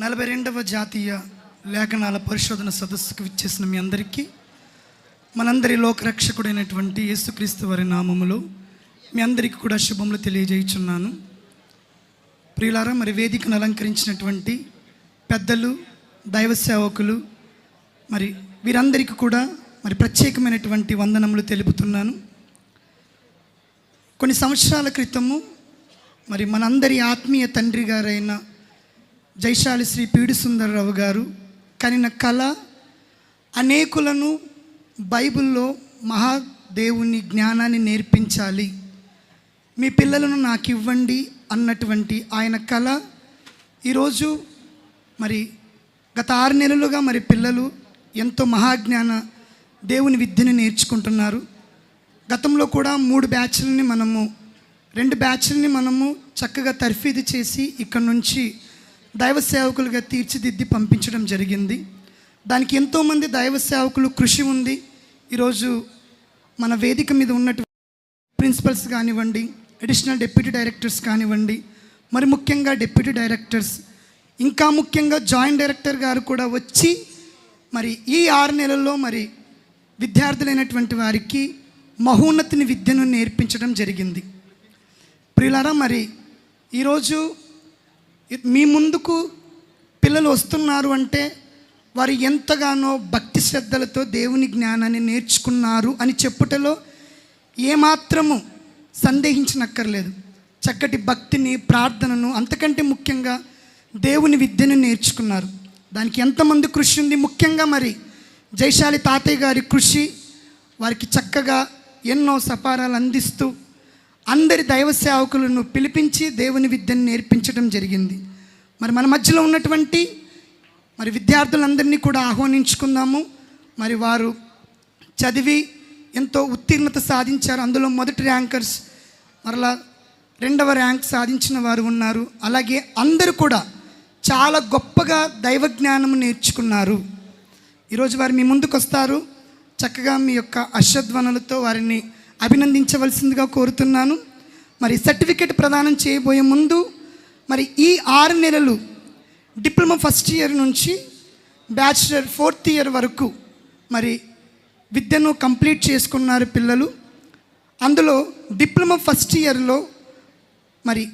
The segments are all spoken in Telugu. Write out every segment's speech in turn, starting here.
నలభై రెండవ జాతీయ లేఖనాల పరిశోధన సదస్సుకు విచ్చేసిన మీ అందరికీ మనందరి లోకరక్షకుడైనటువంటి యేసుక్రీస్తు వారి నామములో మీ అందరికీ కూడా శుభములు తెలియజేయుచున్నాను. ప్రియులారా మరి వేదికను అలంకరించినటువంటి పెద్దలు దైవ సేవకులు మరి వీరందరికీ కూడా మరి ప్రత్యేకమైనటువంటి వందనములు తెలుపుతున్నాను. కొన్ని సంవత్సరాల క్రితము మరి మనందరి ఆత్మీయ తండ్రి గారైన జైశాలి శ్రీ పీడి సుందరరావు గారు కనిన కళ అనేకులను బైబిల్లో మహాదేవుని జ్ఞానాన్ని నేర్పించాలి. మీ పిల్లలను నాకు ఇవ్వండి అన్నటువంటి ఆయన కళ ఈరోజు మరి గత ఆరు నెలలుగా మరి పిల్లలు ఎంతో మహాజ్ఞాన దేవుని విద్యను నేర్చుకుంటున్నారు. గతంలో కూడా మూడు బ్యాచ్లని మనము రెండు బ్యాచ్లని మనము చక్కగా తర్ఫీదు చేసి ఇక్కడ నుంచి దైవ సేవకులుగా తీర్చిదిద్ది పంపించడం జరిగింది. దానికి ఎంతోమంది దైవ సేవకులు కృషి ఉంది. ఈరోజు మన వేదిక మీద ఉన్నటువంటి ప్రిన్సిపల్స్ కానివ్వండి అడిషనల్ డిప్యూటీ డైరెక్టర్స్ కానివ్వండి మరి ముఖ్యంగా డిప్యూటీ డైరెక్టర్స్ ఇంకా ముఖ్యంగా జాయింట్ డైరెక్టర్ గారు కూడా వచ్చి మరి ఈ ఆరు నెలల్లో మరి విద్యార్థులైనటువంటి వారికి మహోన్నతిని విద్యను నేర్పించడం జరిగింది. ప్రియులారా మరి ఈరోజు మీ ముందుకు పిల్లలు వస్తున్నారు అంటే వారు ఎంతగానో భక్తి శ్రద్ధలతో దేవుని జ్ఞానాన్ని నేర్చుకున్నారు అని చెప్పుటలో ఏమాత్రము సందేహించనక్కర్లేదు. చక్కటి భక్తిని ప్రార్థనను అంతకంటే ముఖ్యంగా దేవుని విద్యను నేర్చుకున్నారు. దానికి ఎంతమంది కృషి ఉంది? ముఖ్యంగా మరి జైశాలి తాతయ్య గారి కృషి వారికి చక్కగా ఎన్నో సపారాలు అందిస్తూ అందరి దైవ సేవకులను పిలిపించి దేవుని విద్యను నేర్పించడం జరిగింది. మరి మన మధ్యలో ఉన్నటువంటి మరి విద్యార్థులందరినీ కూడా ఆహ్వానించుకుందాము. మరి వారు చదివి ఎంతో ఉత్తీర్ణత సాధించారు. అందులో మొదటి ర్యాంకర్స్ మరలా రెండవ ర్యాంక్ సాధించిన వారు ఉన్నారు. అలాగే అందరూ కూడా చాలా గొప్పగా దైవ జ్ఞానము నేర్చుకున్నారు. ఈరోజు వారు మీ ముందుకు వస్తారు చక్కగా మీ యొక్క అశ్వధ్వనులతో వారిని అభినందించవలసిందిగా కోరుతున్నాను. మరి సర్టిఫికేట్ ప్రదానం చేయబోయే ముందు మరి ఈ ఆరు నెలలు డిప్లొమా ఫస్ట్ ఇయర్ నుంచి బ్యాచిలర్ ఫోర్త్ ఇయర్ వరకు మరి విద్యను కంప్లీట్ చేసుకున్నారు పిల్లలు. అందులో డిప్లొమా ఫస్ట్ ఇయర్లో మరి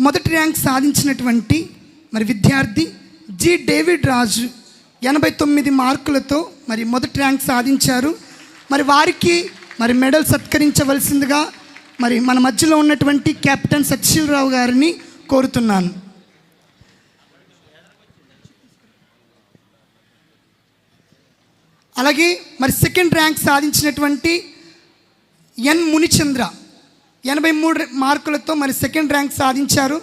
మొదటి ర్యాంక్ సాధించినటువంటి మరి విద్యార్థి జి డేవిడ్ రాజు ఎనభై తొమ్మిది మార్కులతో మరి మొదటి ర్యాంక్ సాధించారు. మరి వారికి మరి మెడల్ సత్కరించవలసిందిగా మరి మన మధ్యలో ఉన్నటువంటి కెప్టెన్ సత్యశీలరావు గారిని కోరుతున్నాను. అలాగే మరి సెకండ్ ర్యాంక్ సాధించినటువంటి ఎన్ మునిచంద్ర ఎనభై మూడు మార్కులతో మరి సెకండ్ ర్యాంక్ సాధించారు.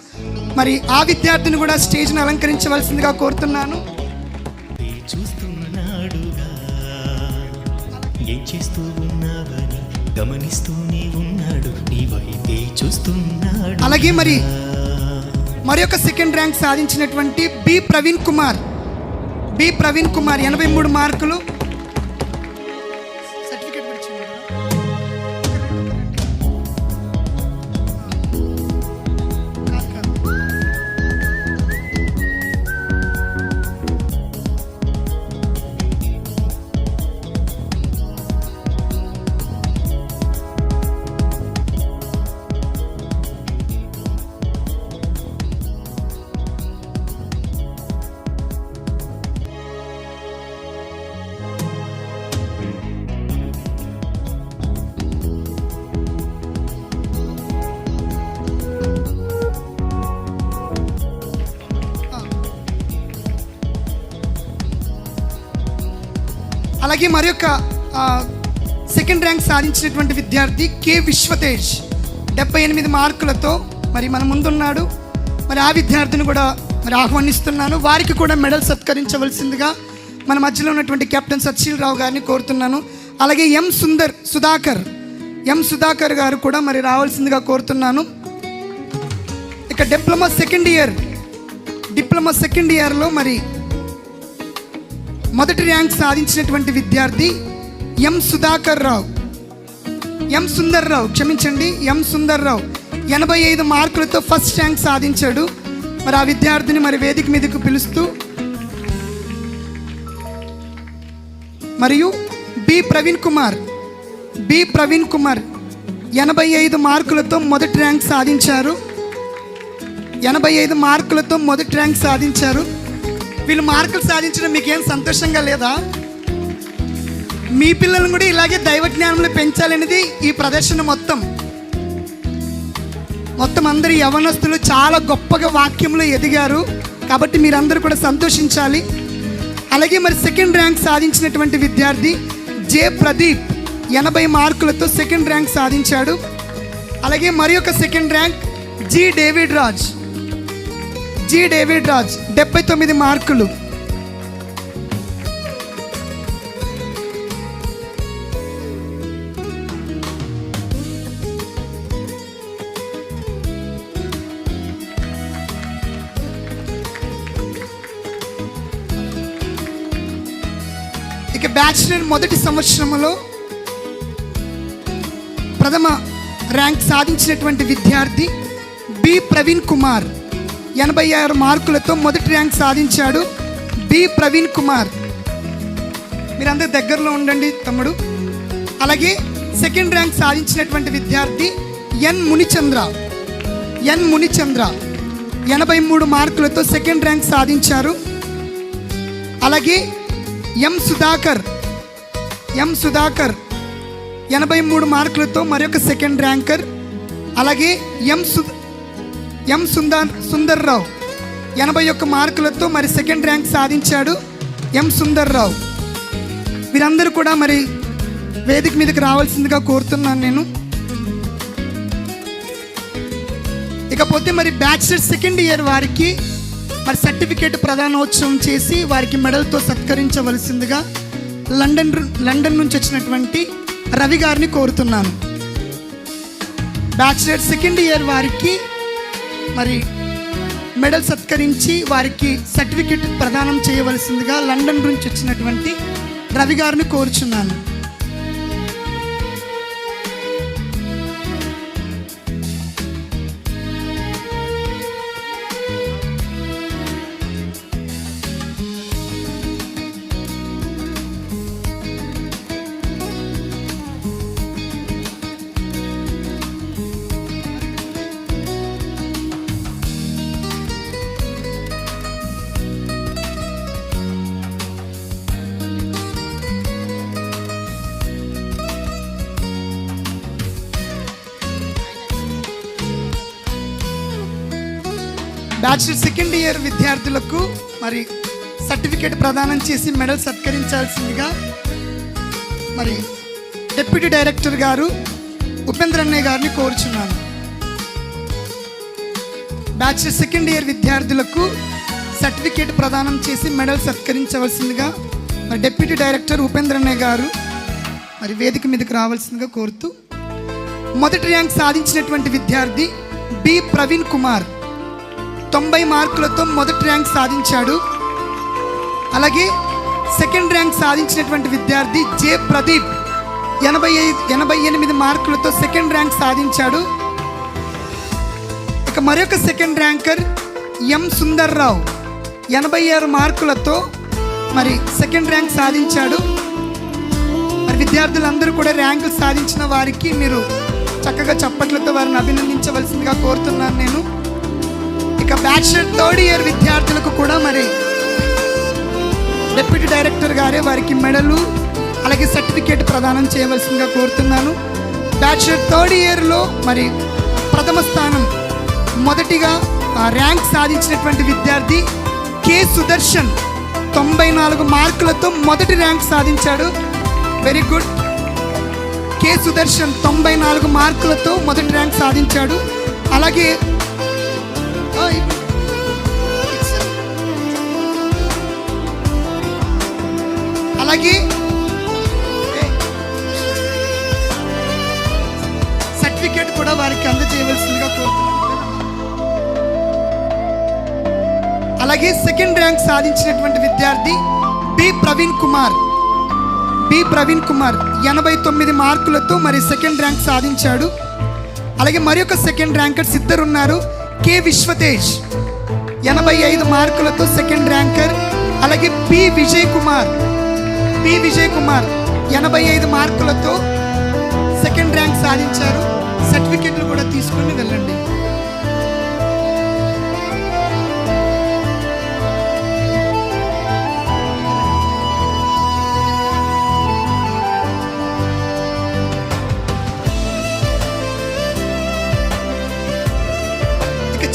మరి ఆ విద్యార్థిని కూడా స్టేజ్ని అలంకరించవలసిందిగా కోరుతున్నాను. చూస్తున్నాడుగా ఏం చేస్తూ ఉన్నావని గమనిస్తూనే ఉన్నాడు నీవైతే చూస్తున్నాడు. అలాగే మరి మరి ఒక సెకండ్ ర్యాంక్ సాధించినటువంటి బి ప్రవీణ్ కుమార్. బి ప్రవీణ్ కుమార్ ఎనభై మూడు మార్కులు. అలాగే మరి యొక్క సెకండ్ ర్యాంక్ సాధించినటువంటి విద్యార్థి కె విశ్వతేజ్. డెబ్బై ఎనిమిది మార్కులతో మరి మన ముందున్నాడు. మరి ఆ విద్యార్థిని కూడా మరి ఆహ్వానిస్తున్నాను. వారికి కూడా మెడల్ సత్కరించవలసిందిగా మన మధ్యలో ఉన్నటువంటి కెప్టెన్ సత్శీల్ రావు గారిని కోరుతున్నాను. అలాగే ఎం సుందర్ సుధాకర్ ఎం సుధాకర్ గారు కూడా మరి రావాల్సిందిగా కోరుతున్నాను. ఇక diploma second year diploma second ఇయర్లో మరి మొదటి ర్యాంక్ సాధించినటువంటి విద్యార్థి ఎం సుధాకర్ రావు. ఎం సుందర్ రావు క్షమించండి ఎం సుందర్ రావు. ఎనభై ఐదు మార్కులతో ఫస్ట్ ర్యాంక్ సాధించాడు. మరి ఆ విద్యార్థిని మరి వేదిక మీదకు పిలుస్తూ మరియు బి ప్రవీణ్ కుమార్. బి ప్రవీణ్ కుమార్ ఎనభై ఐదు మార్కులతో మొదటి ర్యాంక్ సాధించారు. ఎనభై ఐదు మార్కులతో మొదటి ర్యాంక్ సాధించారు. వీళ్ళు మార్కులు సాధించడం మీకేం సంతోషంగా లేదా? మీ పిల్లలను కూడా ఇలాగే దైవ జ్ఞానంలో పెంచాలనేది ఈ ప్రదర్శన మొత్తం. మొత్తం అందరి యవనస్తులు చాలా గొప్పగా వాక్యంలో ఎదిగారు. కాబట్టి మీరందరూ కూడా సంతోషించాలి. అలాగే మరి సెకండ్ ర్యాంక్ సాధించినటువంటి విద్యార్థి జే ప్రదీప్ ఎనభై మార్కులతో సెకండ్ ర్యాంక్ సాధించాడు. అలాగే మరి ఒక second rank G David Raj. G David Raj డెబ్బై తొమ్మిది మార్కులు. ఇక బ్యాచిలర్ మొదటి సంవత్సరంలో ప్రథమ ర్యాంక్ సాధించినటువంటి విద్యార్థి బి ప్రవీణ్ కుమార్. ఎనభై ఆరు మార్కులతో మొదటి ర్యాంక్ సాధించాడు బి ప్రవీణ్ కుమార్. మీరందరూ దగ్గరలో ఉండండి తమ్ముడు. అలాగే సెకండ్ ర్యాంక్ సాధించినటువంటి విద్యార్థి ఎన్ మునిచంద్ర. ఎన్ మునిచంద్ర ఎనభై మూడు మార్కులతో సెకండ్ ర్యాంక్ సాధించారు. అలాగే ఎం సుధాకర్ ఎం సుధాకర్ ఎనభై మూడు మార్కులతో మరొక సెకండ్ ర్యాంకర్. అలాగే ఎం సు ఎం సుందర్ సుందర్రావు. ఎనభై ఒక్క మార్కులతో మరి సెకండ్ ర్యాంక్ సాధించాడు ఎం సుందర్రావు. వీరందరూ కూడా మరి వేదిక మీదకి రావాల్సిందిగా కోరుతున్నాను నేను. ఇకపోతే మరి బ్యాచిలర్ సెకండ్ ఇయర్ వారికి మరి సర్టిఫికేట్ ప్రధానోత్సవం చేసి వారికి మెడల్తో సత్కరించవలసిందిగా లండన్ లండన్ నుంచి వచ్చినటువంటి రవి గారిని కోరుతున్నాను. బ్యాచిలర్ సెకండ్ ఇయర్ వారికి మరి మెడల్ సత్కరించి వారికి సర్టిఫికెట్ ప్రదానం చేయవలసిందిగా లండన్ నుంచి వచ్చినటువంటి రవి గారిని కోరుచున్నాను. బ్యాచిలర్ సెకండ్ ఇయర్ విద్యార్థులకు మరి సర్టిఫికేట్ ప్రదానం చేసి మెడల్ సత్కరించాల్సిందిగా మరి డిప్యూటీ డైరెక్టర్ గారు ఉపేంద్రన్నయ్య గారిని కోరుచున్నాను. బ్యాచిలర్ సెకండ్ ఇయర్ విద్యార్థులకు సర్టిఫికేట్ ప్రదానం చేసి మెడల్ సత్కరించవలసిందిగా మరి డిప్యూటీ డైరెక్టర్ ఉపేంద్రన్నయ్య గారు మరి వేదిక మీదకి రావాల్సిందిగా కోరుతూ మొదటి ర్యాంక్ సాధించినటువంటి విద్యార్థి బి ప్రవీణ్ కుమార్. తొంభై మార్కులతో మొదటి ర్యాంక్ సాధించాడు. అలాగే సెకండ్ ర్యాంక్ సాధించినటువంటి విద్యార్థి జే ప్రదీప్ ఎనభై ఐదు ఎనభై ఎనిమిది మార్కులతో సెకండ్ ర్యాంక్ సాధించాడు. ఇక మరొక సెకండ్ ర్యాంకర్ ఎం సుందర్రావు ఎనభై ఆరు మార్కులతో మరి సెకండ్ ర్యాంక్ సాధించాడు. మరి విద్యార్థులందరూ కూడా ర్యాంకులు సాధించిన వారికి మీరు చక్కగా చప్పట్లతో వారిని అభినందించవలసిందిగా కోరుతున్నాను నేను. ఇక బ్యాచిలర్ థర్డ్ ఇయర్ విద్యార్థులకు కూడా మరి డిప్యూటీ డైరెక్టర్ గారే వారికి మెడలు అలాగే సర్టిఫికేట్ ప్రదానం చేయవలసిందిగా కోరుతున్నాను. బ్యాచిలర్ థర్డ్ ఇయర్లో మరి ప్రథమ స్థానం మొదటిగా ఆ, ర్యాంక్ సాధించినటువంటి విద్యార్థి కె సుదర్శన్ తొంభై నాలుగు మార్కులతో మొదటి ర్యాంక్ సాధించాడు. Very good. కె సుదర్శన్ తొంభై నాలుగు మార్కులతో మొదటి ర్యాంక్ సాధించాడు. అలాగే అలాగే సర్టిఫికేట్ కూడా వారికి అందజేయవలసిందిగా కోరుతున్నాను. అలాగే సెకండ్ ర్యాంక్ సాధించినటువంటి విద్యార్థి బి ప్రవీణ్ కుమార్. బి ప్రవీణ్ కుమార్ ఎనభై తొమ్మిది మార్కులతో మరి సెకండ్ ర్యాంక్ సాధించాడు. అలాగే మరి ఒక సెకండ్ ర్యాంకర్స్ ఇద్దరు ఉన్నారు కె విశ్వతేజ్. ఎనభై ఐదు మార్కులతో సెకండ్ ర్యాంకర్. అలాగే పి విజయ్ కుమార్. పి విజయ్ కుమార్ ఎనభై ఐదు మార్కులతో సెకండ్ ర్యాంక్ సాధించారు. సర్టిఫికెట్లు కూడా తీసుకుని వెళ్ళండి.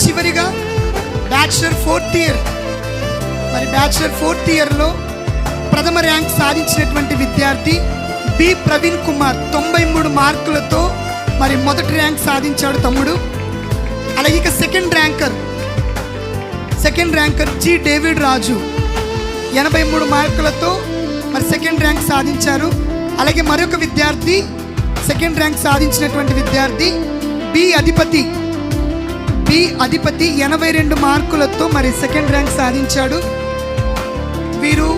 చివరిగా బ్యాచులర్ ఫోర్త్ ఇయర్ మరి బ్యాచులర్ ఫోర్త్ ఇయర్లో ప్రథమ ర్యాంక్ సాధించినటువంటి విద్యార్థి బి ప్రవీణ్ కుమార్. తొంభై మూడు మార్కులతో మరి మొదటి ర్యాంక్ సాధించాడు తమ్ముడు. అలాగే ఇక second ranker second ranker G David Raju. ఎనభై మూడు మార్కులతో మరి సెకండ్ ర్యాంక్ సాధించారు. అలాగే మరొక విద్యార్థి సెకండ్ ర్యాంక్ సాధించినటువంటి విద్యార్థి బి అధిపతి. బి అధిపతి ఎనభై రెండు మార్కులతో మరి సెకండ్ ర్యాంక్ సాధించాడు. వీరు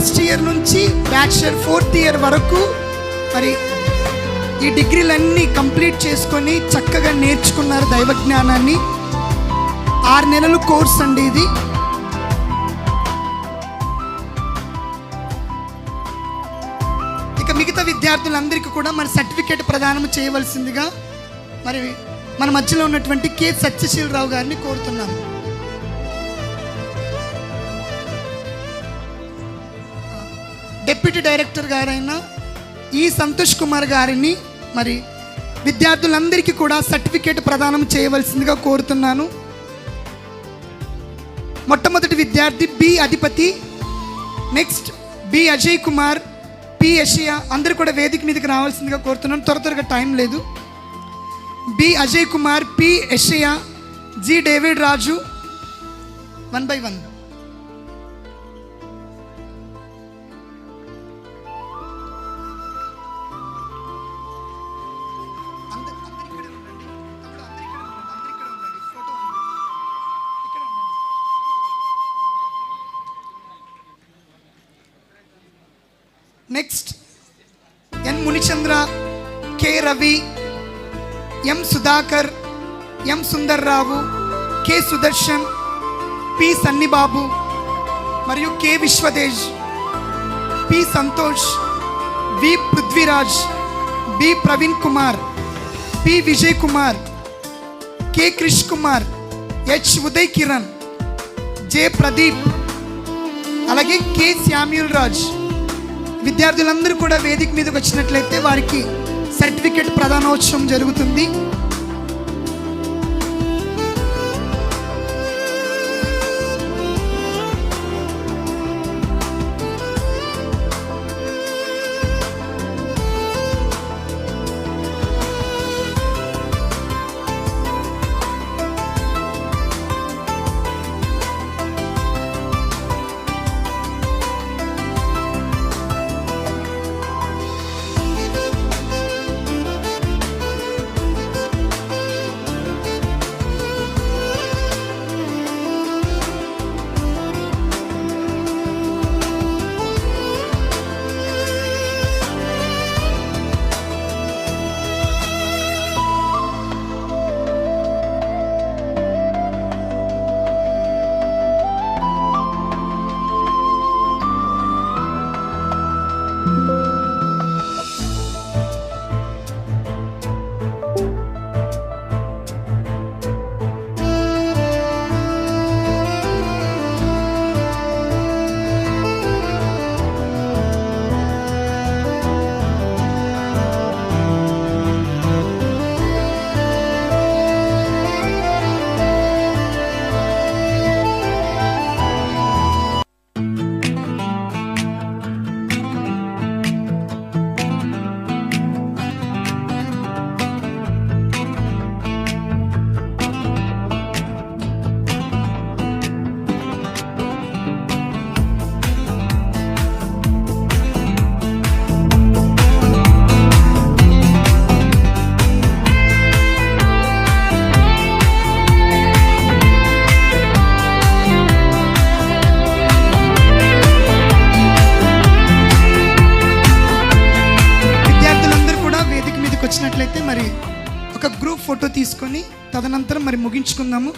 ఫస్ట్ ఇయర్ నుంచి బ్యాచులర్ ఫోర్త్ ఇయర్ వరకు మరి ఈ డిగ్రీలన్నీ కంప్లీట్ చేసుకొని చక్కగా నేర్చుకున్నారు దైవ జ్ఞానాన్ని. ఆరు నెలలు కోర్స్ అండి ఇది. ఇక మిగతా విద్యార్థులందరికీ కూడా మరి సర్టిఫికేట్ ప్రదానం చేయవలసిందిగా మరి మన మధ్యలో ఉన్నటువంటి కె సత్యశీలరావు గారిని కోరుతున్నాను. డిప్యూటీ డైరెక్టర్ గారైన ఈ సంతోష్ కుమార్ గారిని మరి విద్యార్థులందరికీ కూడా సర్టిఫికేట్ ప్రదానం చేయవలసిందిగా కోరుతున్నాను. మొట్టమొదటి విద్యార్థి బి అధిపతి next B Ajay Kumar P Yashiya అందరూ కూడా వేదిక మీదకి రావాల్సిందిగా కోరుతున్నాను. త్వర త్వరగా టైం లేదు. B Ajay Kumar P Yashiya G David Raju one by one. Next N Munichandra K Ravi M Sudhakar M Sundar Rao K Sudarshan P Sannibabu మరియు K Vishwatej P Santosh V Prithviraj B Praveen Kumar P Vijay Kumar K Krish Kumar H Uday Kiran J Pradeep అలాగే కె శామ్యూల్ రాజ్ విద్యార్థులందరూ కూడా వేదిక మీదకి వచ్చినట్లయితే వారికి సర్టిఫికెట్ ప్రధానోత్సవం జరుగుతుంది. ఒక గ్రూప్ ఫోటో తీసుకొని తదనంతరం మరి ముగించుకుందాము.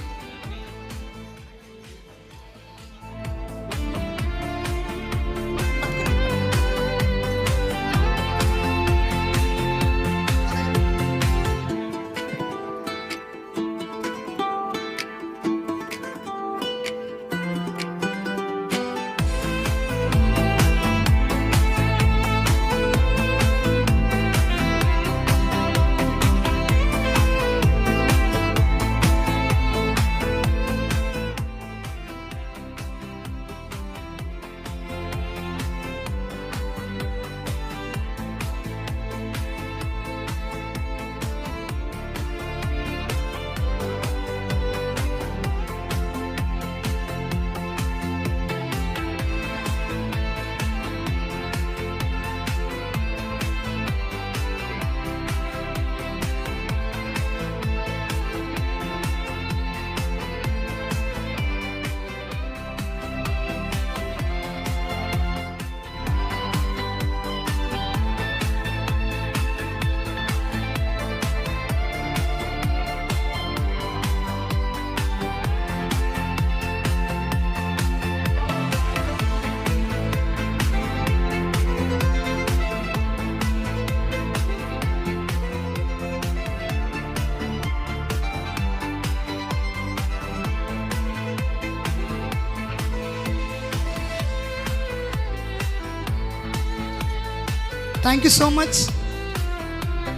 థ్యాంక్ యూ సో మచ్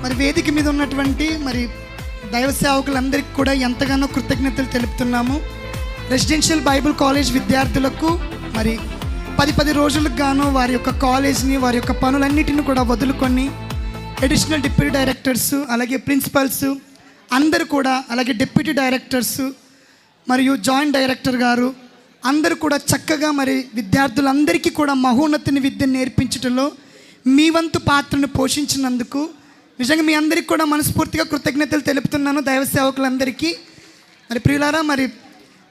మరి వేదిక మీద ఉన్నటువంటి మరి దైవ సేవకులందరికీ కూడా ఎంతగానో కృతజ్ఞతలు తెలుపుతున్నాము. రెసిడెన్షియల్ బైబిల్ కాలేజ్ విద్యార్థులకు మరి పది పది రోజులకు గాను వారి యొక్క కాలేజ్ని వారి యొక్క పనులన్నిటిని కూడా వదులుకొని అడిషనల్ డిప్యూటీ డైరెక్టర్స్ అలాగే ప్రిన్సిపల్స్ అందరూ కూడా అలాగే డిప్యూటీ డైరెక్టర్స్ మరియు జాయింట్ డైరెక్టర్ గారు అందరూ కూడా చక్కగా మరి విద్యార్థులందరికీ కూడా మహోన్నతిని విద్య నేర్పించడంలో మీ వంతు పాత్రను పోషించినందుకు నిజంగా మీ అందరికీ కూడా మనస్ఫూర్తిగా కృతజ్ఞతలు తెలుపుతున్నాను దైవ సేవకులందరికీ. మరి ప్రియులారా మరి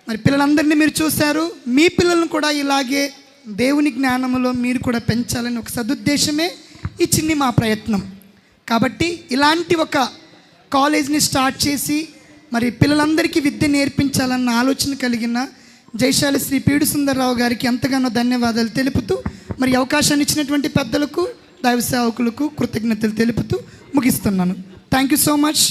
మరి పిల్లలందరినీ మీరు చూశారు. మీ పిల్లలను కూడా ఇలాగే దేవుని జ్ఞానములో మీరు కూడా పెంచాలని ఒక సదుద్దేశమే ఈ చిన్ని మా ప్రయత్నం. కాబట్టి ఇలాంటి ఒక కాలేజ్ని స్టార్ట్ చేసి మరి పిల్లలందరికీ విద్య నేర్పించాలన్న ఆలోచన కలిగిన జైశాలి శ్రీ పీడు సుందర్రావు గారికి ఎంతగానో ధన్యవాదాలు తెలుపుతూ మరి అవకాశాన్ని ఇచ్చినటువంటి పెద్దలకు దైవ సేవకులకు కృతజ్ఞతలు తెలుపుతూ ముగిస్తున్నాను. Thank you so much